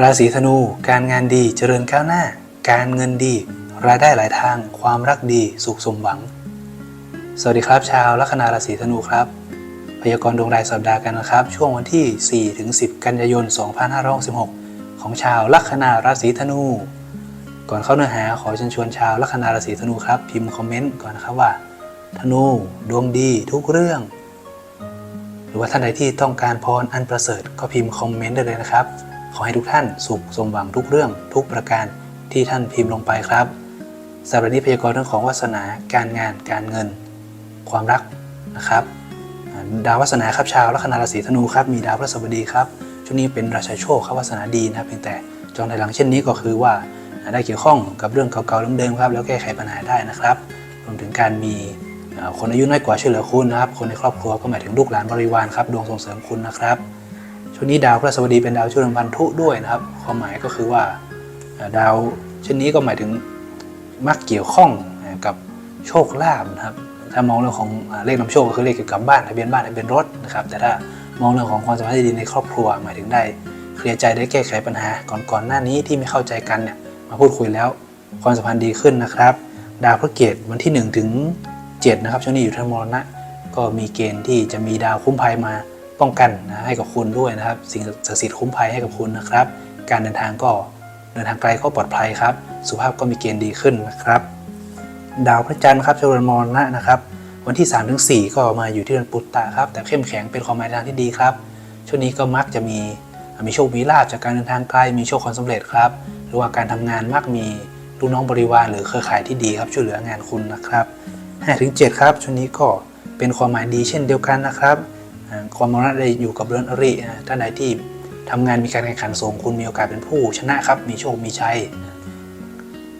ราศีธนู การงานดีเจริญก้าวหน้า การเงินดี รายได้หลายทาง ความรักดีสุขสมหวัง สวัสดีครับชาวลัคนาราศีธนูครับ พยากรณ์ดวงรายสัปดาห์กันนะครับ ช่วงวันที่ 4 ถึง 10 กันยายน 2566 ของชาวลัคนาราศีธนู ก่อนเข้าเนื้อหาขอเชิญชวนชาวลัคนาราศีธนูครับ พิมพ์คอมเมนต์ก่อนนะครับว่า ธนูดวงดีทุกเรื่อง หรือว่าท่านใดที่ต้องการพรอันประเสริฐก็พิมพ์คอมเมนต์ได้เลยนะครับ ขอให้ทุกท่านสุขสมหวังทุกเรื่องทุกประการที่ท่านพิมพ์ลงไปครับสัปดาห์นี้พยากรณ์เรื่องของวาสนา การงาน การเงิน ความรักนะครับ ดาววาสนาครับชาวลัคนาราศีธนูครับมีดาวพฤหัสบดีครับช่วงนี้เป็นราชาโชคครับวาสนาดีนะเพียงแต่จองในหลังเช่นนี้ก็คือว่าได้เกี่ยวข้องกับเรื่องเก่าๆเดิมๆครับ แล้วแก้ไขปัญหาได้นะครับรวมถึงการมีคนอายุน้อยกว่าช่วยเหลือคุณนะครับ คนในครอบครัวก็หมายถึงลูกหลานบริวารครับดวงส่งเสริมคุณนะครับ ช่วงนี้ดาวพฤหัสบดีเป็นดาวช่วยเรือพันธุด้วยนะครับ ความหมายก็คือว่าดาวเช่นนี้ก็หมายถึงมักเกี่ยวข้องกับโชคลาภนะครับ ถ้ามองเรื่องของเลขนำโชคก็คือเลขเกี่ยวกับบ้านทะเบียนบ้านทะเบียนรถนะครับ แต่ถ้ามองเรื่องของความสัมพันธ์ที่ดีในครอบครัว หมายถึงได้เคลียร์ใจได้แก้ไขปัญหาก่อนก่อนหน้านี้ที่ไม่เข้าใจกันเนี่ยมาพูดคุยแล้วความสัมพันธ์ดีขึ้นนะครับ ดาวพระเกตวันที่1ถึง7นะครับช่วงนี้อยู่ท่านมรณะก็มีเกณฑ์ที่จะมีดาวคุ้มภัยมา ป้องกันนะให้กับคุณด้วยนะครับ สิ่งศักดิ์สิทธิ์คุ้มภัยให้กับคุณนะครับ การเดินทางก็เดินทางไกลก็ปลอดภัยครับ สุขภาพก็มีเกณฑ์ดีขึ้นนะครับ ดาวพระจันทร์ครับชาวเรือนมรณะนะครับ วันที่3ถึง4ก็มาอยู่ที่เรือนปุตตะครับ แต่เข้มแข็งเป็นความหมายทางที่ดีครับ ช่วงนี้ก็มักจะมีมีโชคมีลาภจากการเดินทางไกล มีโชคความสำเร็จครับ หรือว่าการทำงานมักมีลูกน้องบริวารหรือเครือข่ายที่ดีครับช่วยเหลืองานคุณนะครับ5ถึง7ครับช่วงนี้ก็เป็นความหมายดีเช่นเดียวกันนะครับ ความมรณะได้อยู่กับเรือนอริท่านใดที่ทำงานมีการแข่งขันสูงคุณมีโอกาสเป็นผู้ชนะครับ มีโชคมีชัย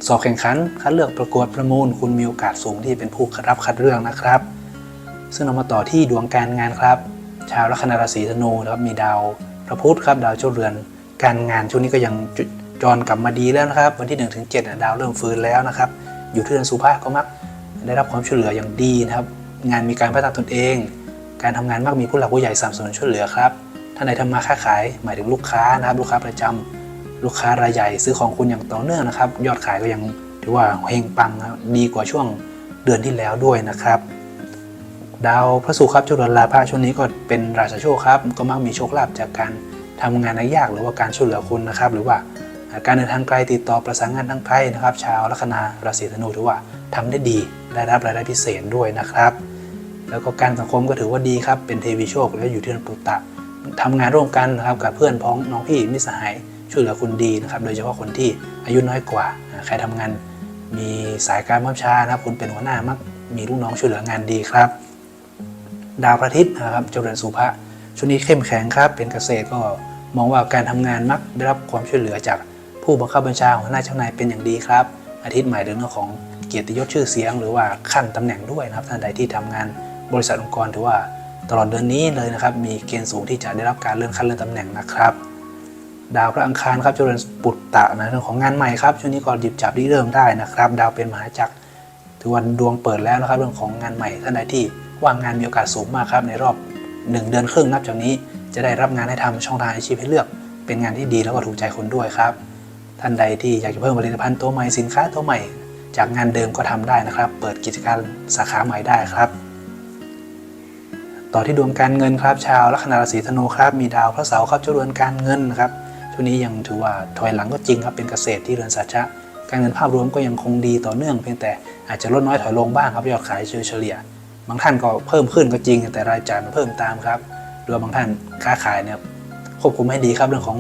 สอบแข่งขันคัดเลือกประกวดประมูล คุณมีโอกาสสูงที่เป็นผู้รับคัดเลือกนะครับ ซึ่งเรามาต่อที่ดวงการงานครับ ชาวลัคนาราศีธนูนะครับมีดาวพระพุธครับดาวเจ้าเรือน การงานช่วงนี้ก็ยังจจรกลับมาดีแล้วนะครับ วันที่1ถึง7อะดาวเริ่มฟื้นแล้วนะครับ อยู่ที่เรือนสุภาพก็มักได้รับความช่วยเหลืออย่างดีนะครับ งานมีการพัฒนาตนเอง การทำงานมักมีผู้หลักผู้ใหญ่สนับสนุนช่วยเหลือครับท่านใดทำมาค้าขายหมายถึงลูกค้านะครับลูกค้าประจำลูกค้ารายใหญ่ซื้อของคุณอย่างต่อเนื่องนะครับ ยอดขายก็ยังถือว่าเฮงปังดีกว่าช่วงเดือนที่แล้วด้วยนะครับ ดาวพระศุกร์ครับจุลลาภะช่วงนี้ก็เป็นราชาโชคครับก็มักมีโชคลาภจากการทำงานยากหรือว่าการช่วยเหลือคุณนะครับ หรือว่าการเดินทางไกลติดต่อประสานงานทางไกลนะครับ ชาวลัคนาราศีธนูถือว่าทำได้ดีได้รับรายได้พิเศษด้วยนะครับ แล้วก็การสังคมก็ถือว่าดีครับ เป็นเทวีโชคและอยู่ที่นันปุตตะทำงานร่วมกันนะครับกับเพื่อนพ้องน้องพี่มิสหายช่วยเหลือคุณดีนะครับ โดยเฉพาะคนที่อายุน้อยกว่า ใครทำงานมีสายการบัญชานะครับ คุณเป็นหัวหน้ามักมีลูกน้องช่วยเหลืองานดีครับ ดาวพระอาทิตย์นะครับ เจริญสุภะช่วงนี้เข้มแข็งครับ เป็นเกษตรก็มองว่าการทำงานมักได้รับความช่วยเหลือจากผู้บังคับบัญชาหัวหน้าเจ้านายเป็นอย่างดีครับ อาทิตย์หมายถึงเรื่องของเกียรติยศชื่อเสียง หรือว่าขั้นตำแหน่งด้วยนะครับท่านใดที่ทำงาน บริษัทองค์กรถือว่าตลอดเดือนนี้เลยนะครับ มีเกณฑ์สูงที่จะได้รับการเลื่อนขั้นเลื่อนตำแหน่งนะครับ ดาวพระอังคารครับเจริญปุตตะนะเรื่องของงานใหม่ครับช่วงนี้ก็หยิบจับริเริ่มได้นะครับ ดาวเป็นมหาจักรถือวันดวงเปิดแล้วนะครับ เรื่องของงานใหม่ท่านใดที่ว่างงานมีโอกาสสูงมากครับในรอบ 1 เดือนครึ่งนับจากนี้จะได้รับงานให้ทำช่องทางอาชีพให้เลือก เป็นงานที่ดีแล้วก็ถูกใจคนด้วยครับ ท่านใดที่อยากจะเพิ่มผลิตภัณฑ์ตัวใหม่สินค้าตัวใหม่ จากงานเดิมก็ทำได้นะครับ เปิดกิจการสาขาใหม่ได้ครับ ต่อที่ดวงการเงินครับ ชาวลัคนาราศีธนูครับ มีดาวพระเสาร์ครับเจ้าเรือนการเงินนะครับช่วงนี้ยังถือว่าถอยหลังก็จริงครับเป็นเกษตรที่เรือนสัจจะการเงินภาพรวมก็ยังคงดีต่อเนื่องเพียงแต่อาจจะลดน้อยถอยลงบ้างครับยอดขายเฉลี่ย บางท่านก็เพิ่มขึ้นก็จริง แต่รายจ่ายมันเพิ่มตามครับหรือว่าบางท่านค้าขายเนี่ยควบคุมให้ดีครับเรื่องของ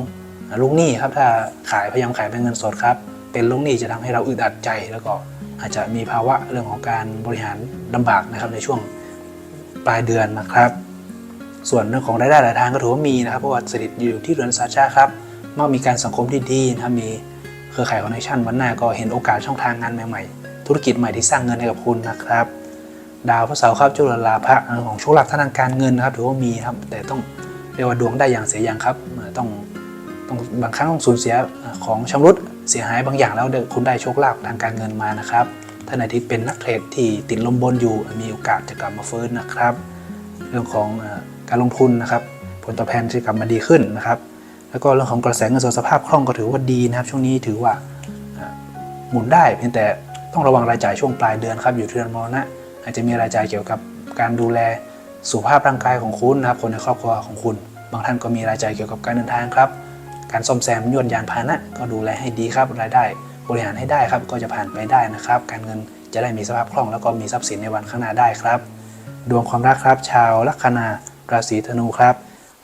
ลูกหนี้ครับถ้าขายพยายามขายเป็นเงินสดครับ เป็นลูกหนี้จะทำให้เราอึดอัดใจแล้วก็อาจจะมีภาวะเรื่องของการบริหารลำบากนะครับในช่วง ปลายเดือนนะครับ ส่วนเรื่องของรายได้หลายทางก็ถือว่ามีนะครับเพราะว่าสถิตอยู่ที่เรือนสาชาครับมักมีการสังคมที่ดีนะครับมีเครือข่ายคอนเนคชั่นวันหน้าก็เห็นโอกาสช่องทางงานใหม่ๆ ธุรกิจใหม่ที่สร้างเงินให้กับคุณนะครับ ดาวพระเสาร์ครับจุลลาภะของโชคลาภทางการเงินนะครับถือว่ามีครับแต่ต้องเรียกว่าดวงได้อย่างเสียอย่างครับต้องต้องบางครั้งต้องสูญเสียของชำรุดเสียหายบางอย่างแล้วเดี๋ยวคุณได้โชคลาภทางการเงินมานะครับ ท่านไหนที่เป็นนักเทรดที่ติดลมบนอยู่มีโอกาสจะกลับมาฟื้นนะครับ เรื่องของการลงทุนนะครับผลตอบแทนจะกลับมาดีขึ้นนะครับ แล้วก็เรื่องของกระแสเงินสดสภาพคล่องก็ถือว่าดีนะครับ ช่วงนี้ถือว่าอ่าหมุนได้เพียงแต่ต้องระวังรายจ่ายช่วงปลายเดือนครับอยู่ที่เดือนมรณะอาจจะมีรายจ่ายเกี่ยวกับการดูแลสุขภาพร่างกายของคุณนะครับคนในครอบครัวของคุณ บางท่านก็มีรายจ่ายเกี่ยวกับการเดินทางครับ การซ่อมแซมยวดยานพาหนะก็ดูแลให้ดีครับรายได้ บริหารให้ได้ครับ ก็จะผ่านไปได้นะครับ การเงินจะได้มีสภาพคล่อง แล้วก็มีทรัพย์สินในวันข้างหน้าได้ครับ ดวงความรักครับ ชาวลัคนาราศีธนูครับ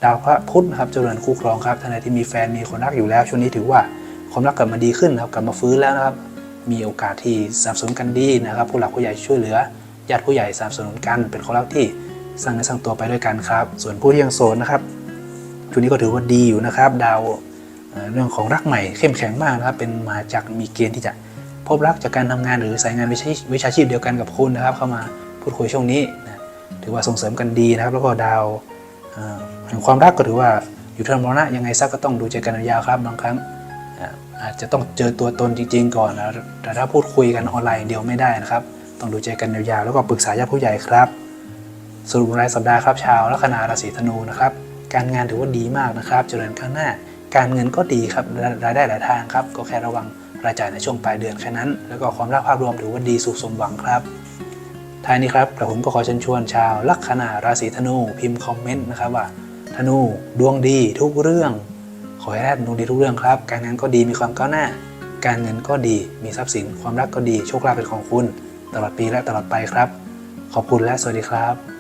ดาวพระพุธนะครับเจริญคู่ครองครับท่านใดที่มีแฟนมีคนรักอยู่แล้วช่วงนี้ถือว่าความรักกลับมาดีขึ้นครับกลับมาฟื้นแล้วนะครับ มีโอกาสที่สนับสนุนกันดีนะครับ ผู้หลักผู้ใหญ่ช่วยเหลือญาติผู้ใหญ่สนับสนุนกันเป็นความรักที่สร้างเนื้อสร้างตัวไปด้วยกันครับ ส่วนผู้ที่ยังโสดนะครับช่วงนี้ก็ถือว่าดีอยู่นะครับ ดาว เรื่องของรักใหม่เข้มแข็งมากนะครับเป็นมาจากมีเกณฑ์ที่จะพบรักจากการทำงานหรือสายงานวิชาวิชาชีพเดียวกันกับคุณนะครับ เข้ามาพูดคุยช่วงนี้นะถือว่าส่งเสริมกันดีนะครับ แล้วก็ดาวแห่งความรักก็ถือว่าอยู่ที่มรณะยังไงซะก็ต้องดูใจกันยาวครับบางครั้งอาจจะต้องเจอตัวตนจริง ๆ ก่อนนะแต่ถ้าพูดคุยกันออนไลน์เดียวไม่ได้นะครับ ต้องดูใจกันยาวๆแล้วก็ปรึกษาญาติผู้ใหญ่ครับสรุปรายสัปดาห์ครับชาวลัคนาราศีธนูนะครับการงานถือว่าดีมากนะครับ เจริญข้างหน้า การเงินก็ดีครับรายได้หลายทางครับก็แค่ระวังรายจ่ายในช่วงปลายเดือนแค่นั้น แล้วก็ความรักภาพรวมถือว่าดีสุขสมหวังครับท้ายนี้ครับกระผมก็ขอเชิญชวนชาวลัคนาราศีธนูพิมพ์คอมเมนต์นะครับว่าธนูดวงดีทุกเรื่อง ขอให้ท่านดวงดีทุกเรื่องครับ การงานก็ดีมีความก้าวหน้า การเงินก็ดีมีทรัพย์สิน ความรักก็ดีโชคลาภเป็นของคุณ ตลอดปีและตลอดไปครับ ขอบคุณและสวัสดีครับ